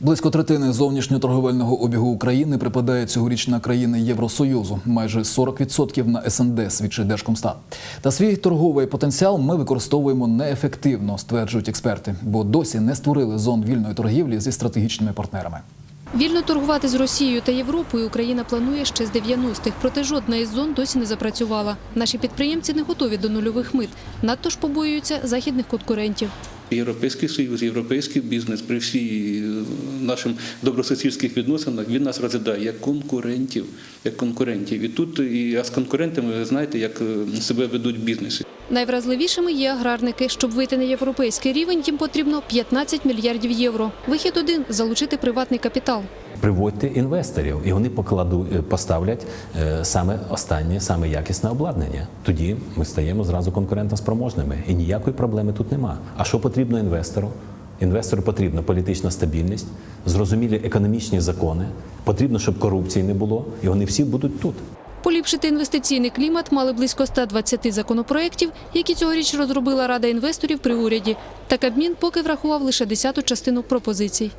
Близько третини зовнішньоторговельного обігу України припадає цьогоріч на країни Євросоюзу. Майже 40% на СНД свідчить Держкомстат. Та свій торговий потенціал ми використовуємо неефективно, стверджують експерти, бо досі не створили зон вільної торгівлі зі стратегічними партнерами. Вільно торгувати з Росією та Європою Україна планує ще з 90-х, проте жодна із зон досі не запрацювала. Наші підприємці не готові до нульових мит, надто ж побоюються західних конкурентів. Європейський союз, європейський бізнес при всій е, нашим добросусідських відносинах він нас розглядає як конкурентів, як конкурентів. І тут і а з конкурентами знаєте, як е, себе ведуть бізнеси. Найвразливішими є аграрники. Щоб вийти на європейський рівень, їм потрібно 15 мільярдів євро. Вихід один – залучити приватний капітал. Приводьте інвесторів, і вони покладуть, е, поставлять е, саме останнє, саме якісне обладнання. Тоді ми стаємо зразу конкурентоспроможними. І ніякої проблеми тут нема. А що потрібно інвестору? Інвестору потрібна політична стабільність, зрозумілі економічні закони. Потрібно, щоб корупції не було, і вони всі будуть тут. Поліпшити інвестиційний клімат мали близько 120 законопроєктів, які цьогоріч розробила Рада інвесторів при уряді. Та Кабмін поки врахував лише десяту частину пропозицій.